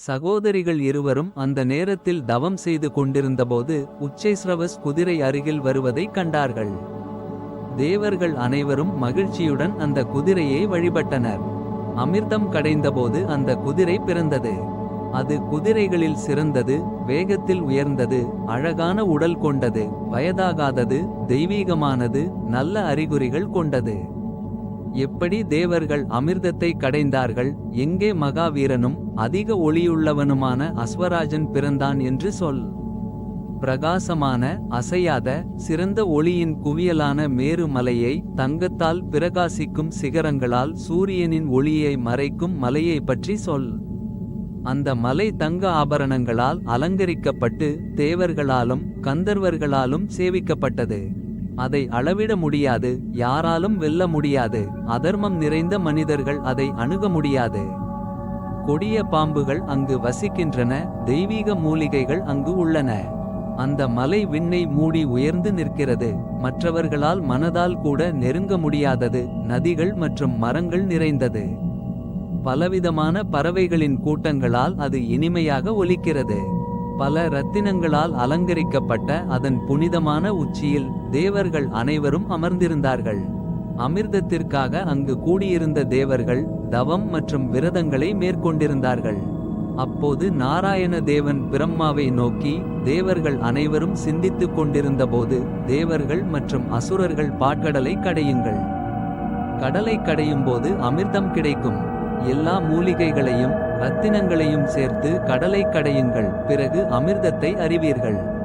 சகோதரிகள் இருவரும் அந்த நேரத்தில் தவம் செய்து கொண்டிருந்தபோது உச்சைஸ்ரவஸ் குதிரை அருகில் வருவதைக் கண்டார்கள். தேவர்கள் அனைவரும் மகிழ்ச்சியுடன் அந்த குதிரையை வழிபட்டனர். அமிர்தம் கடைந்தபோது அந்த குதிரை பிறந்தது. அது குதிரைகளில் சிறந்தது வேகத்தில் உயர்ந்தது அழகான உடல் கொண்டது வயதாகாதது தெய்வீகமானது நல்ல அறிகுறிகள் கொண்டது. எப்படி தேவர்கள் அமிர்தத்தை கடைந்தார்கள் எங்கே மகாவீரனும் அதிக ஒளியுள்ளவனுமான அஸ்வராஜன் பிறந்தான் என்று சொல். பிரகாசமான அசையாத சிறந்த ஒளியின் குவியலான மேரு மலையை தங்கத்தால் பிரகாசிக்கும் சிகரங்களால் சூரியனின் ஒளியை மறைக்கும் மலையை பற்றி சொல். அந்த மலை தங்க ஆபரணங்களால் அலங்கரிக்கப்பட்டு தேவர்களாலும் கந்தர்வர்களாலும் சேவிக்கப்பட்டது. அதை அளவிட முடியாது யாராலும் வெல்ல முடியாது. அதர்மம் நிறைந்த மனிதர்கள் அதை அணுக முடியாது. கொடிய பாம்புகள் அங்கு வசிக்கின்றன தெய்வீக மூலிகைகள் அங்கு உள்ளன. அந்த மலை விண்ணை மூடி உயர்ந்து நிற்கிறது மற்றவர்களால் மனதால் கூட நெருங்க முடியாதது நதிகள் மற்றும் மரங்கள் நிறைந்தது. பலவிதமான பறவைகளின் கூட்டங்களால் அது இனிமையாக ஒலிக்கிறது. பல ரத்தினங்களால் அலங்கரிக்கப்பட்ட அதன் புனிதமான உச்சியில் தேவர்கள் அனைவரும் அமர்ந்திருந்தார்கள். அமிர்தத்திற்காக அங்கு கூடியிருந்த தேவர்கள் தவம் மற்றும் விரதங்களை மேற்கொண்டிருந்தார்கள். அப்போது நாராயண தேவன் பிரம்மாவை நோக்கி தேவர்கள் அனைவரும் சிந்தித்துக் கொண்டிருந்தபோது தேவர்கள் மற்றும் அசுரர்கள் பாட்கடலை கடையுங்கள். கடலை கடையும் போது அமிர்தம் கிடைக்கும். எல்லா மூலிகைகளையும் ரத்தினங்களையும் சேர்த்து கடலை கடையுங்கள். பிறகு அமிர்தத்தை அறிவீர்கள்.